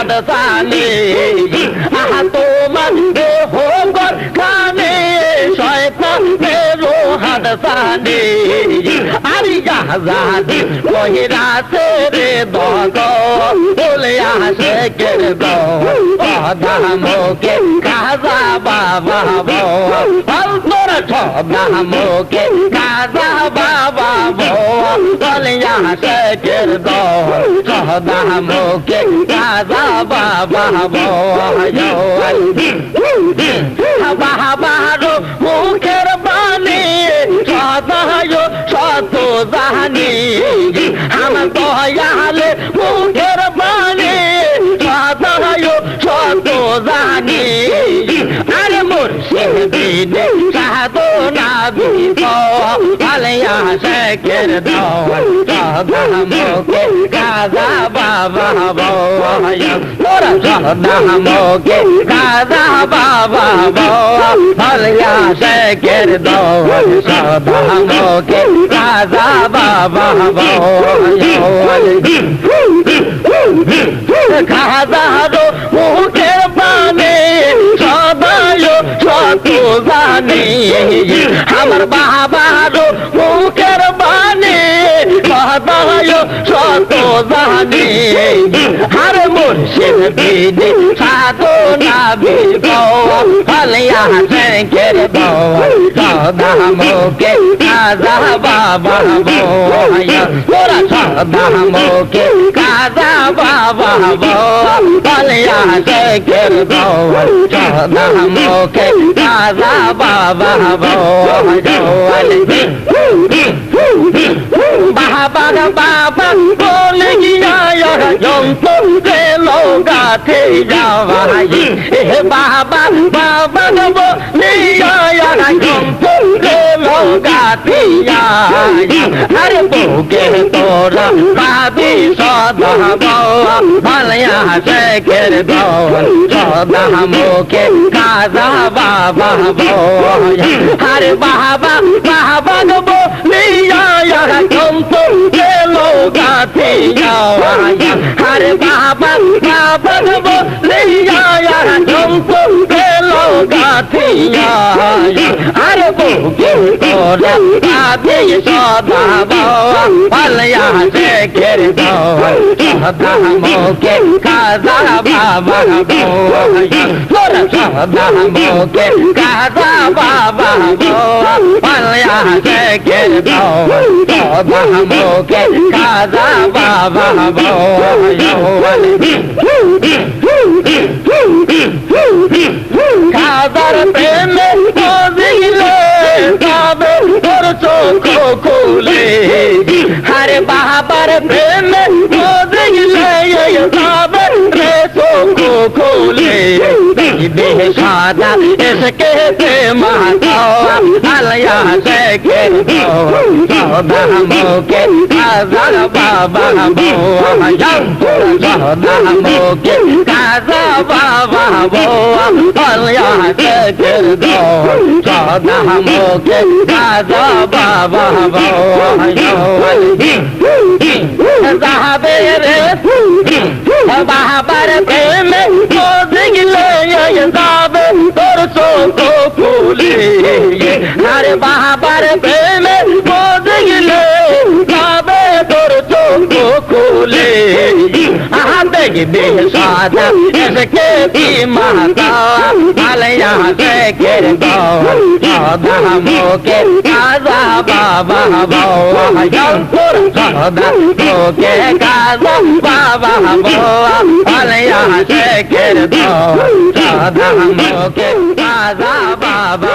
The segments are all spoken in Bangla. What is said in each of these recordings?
রোহাদ জানে তোমার হোগর খানে শয়তানে সালে আরে জাহাজাদি কহিরাছে রে দগ বলে আসে কে দামকে কাজা বাবা বো তোরা দামকে কাজা বাবা বলে আসে কে দামকে কাজা বাবা বো বাহাবারো জাহানি আমার দয়ালে মুখের বাণী সদায় শত জাহানি। আরে মুর্শিদিন সাধনা বিপ আলিয়া শেখের দল সদামকে কাজা বাবা বয় তোরা সদামকে কাজা বাবা বয় আলিয়া শেখের দল সদামকে কাজা বাবা বয় খাজারো মুখের পানে সদায় যত জানে। আমার বাবা মুখের বানে সদায় শত জানে আর মুর্শিদ দিনে সাধনা বিলিয়া শেখের সদা মুখে কাজা বাবা তোরা সদা মুখে কাজা বাবা বলিয়া শেখের সদা মুখে কাজা বাবা বাবা বাবা বলে গিয়া যন্ত্রে লোগাতে যাওয়াই এ বাবা বাবা বলে যন্ত্রে লোগাতে আরে বুকে তোরা পাবি সদা ভালিয়া শেখের দল সদা মুখে কাজা বাবা আরে বাবা বাবা বলিয়া যন্ত্রে লোগাতে আরে বাবা বাবা বলিয়া যন্ত্রে লোগাতে আরে বুকে তোরা পাবি সদা ভালিয়া শেখের দল সদা মুখে কাজা বাবা তোরা সদা মুখে কাজা বাবা পালিয়া কাদার প্রেমে দিলে তবে তোর চোখ খুলে। আরে বাবার প্রেমে দিলে তবে রে চোখ খুলে। দেহ সাদা এসকে প্রেমা আলয়া শেখে সদা মুখে কাজা বাবা সদা মুখে কাজা বাবা আলয়া শেখে সদা মুখে কাজা বাবা যাবে রে বাবার প্রেমে আহা দেখবে সাদা এসকে কি মাতা আলয়া শেখের দল সদা মুখে কাজা বাবা তোর সদা মুখে কাজা বাবা আলয়া শেখের দল সদা মুখে কাজা বাবা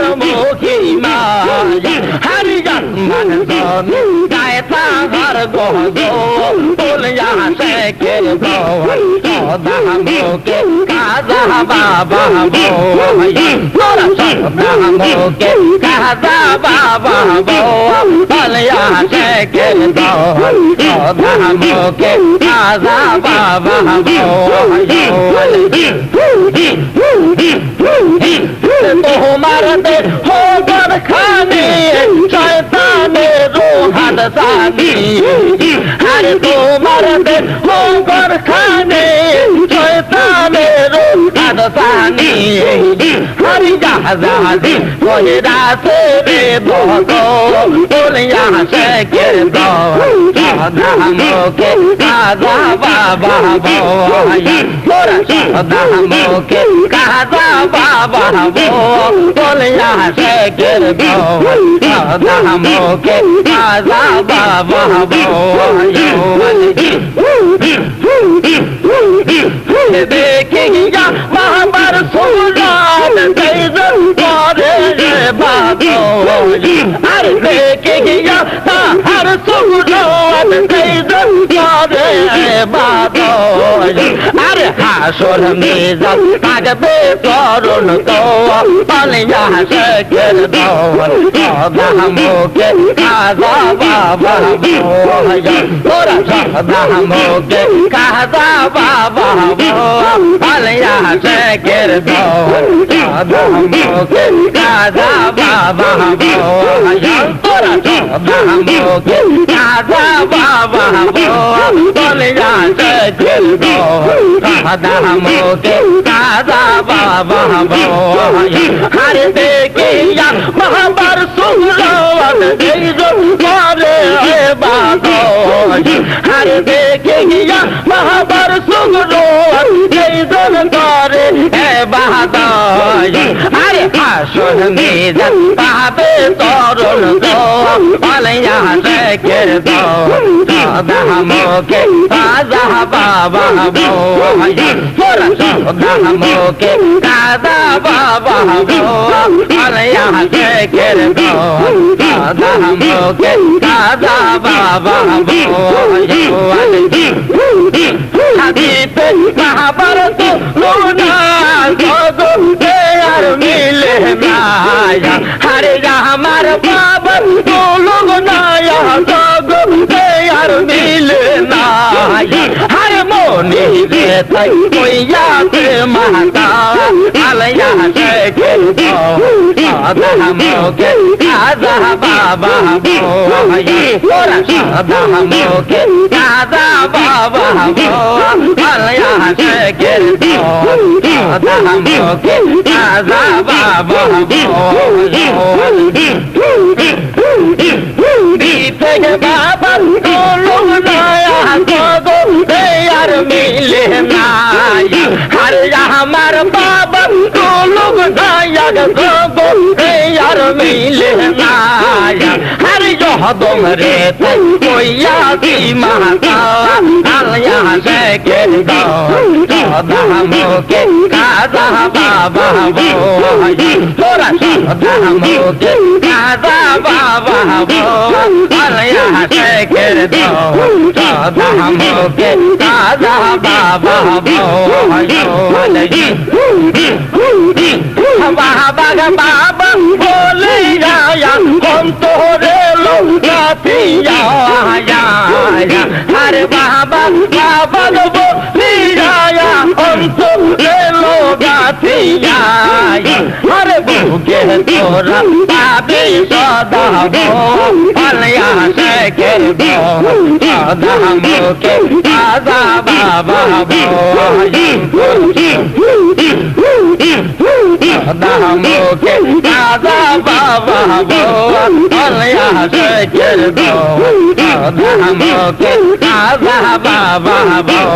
গীতার মুখী হরিজন মন সোমি গায়তা হর গো গো বলিয়া শেখের সদা মুখে কাজা বাবা তোরা সদা মুখে কাজা বাবা বলিয়া শেখের সদা মুখে কাজা বাবা তোমার দে হোবার খানে শয়তানের রোহান সানি আরে তোমার দে হোবার খানে সানি হরি জাহাজি কহিরা সে রে বগো বলিয়া শেখের সদা মুখে কাজা বাবা তোরা সদা মুখে কাজা বাবা বলিয়া শেখের সদা মুখে কাজা বাবা দেখে যা বাবার সুরান তেজন করে রে বাবা আর দেখে বাবা আরে হাসর মেজাল থাকবে করুন তো। পালিয়া শেখের দৌল সদা মুখে কাজা বাবা তোরা সদা মুখে কাজা বাবা পালিয়া শেখের দৌল সদা মুখে কাজা বাবা তোরা সদা মুখে কাজা বাবা পালিয়া শেখের দৌল সদা মুখে কাজা বাবা হরে দেখিয়া মহাবার সুন্দর করে বাবা হরে দেখিয়া মহাবার সুন্দর করে বাবা আরে আসন মেজান পাবে তরুণ তো পালিয়া শেখের তো সদা মুখে কাজা বাবা তোরা সদা মুখে কাজা বাবা পালিয়া শেখের তো সদা মুখে কাজা বাবা হাদিতে মহাভারত লোনা গো আর মায়া হরে মনি রে তাই কইয়া তে মাতা আলয়া শেখে তো সাদা মোকে আজা বাবা মোয়া তোরা সাদা মিলে নাই আর আমার বাবা তোলো নয়া গো আর মিলে নায়া আর যহদম রে কইয়া দি মাতা আলয়া শেখে গো সদা মুখে কাজা বাবা তোরা সদা মুখে কাজা বাবা আলয়া শেখের গো সদা মুখে কাজা বাবা বাবা বাবা বলে রায়া কম তোরে লোকাতিয়া আরে বাবা বাবা বলে রায়া অন্ত লোকাতিয়া আরে বুকে তোরা পাবি সদা পালিয়া শেখে সদা মুখে কাজা বাবা মুখে রাধা বাবা বৌয়া অলিয়া শেখের রাধা মুখে রাধা বাবা বৌয়া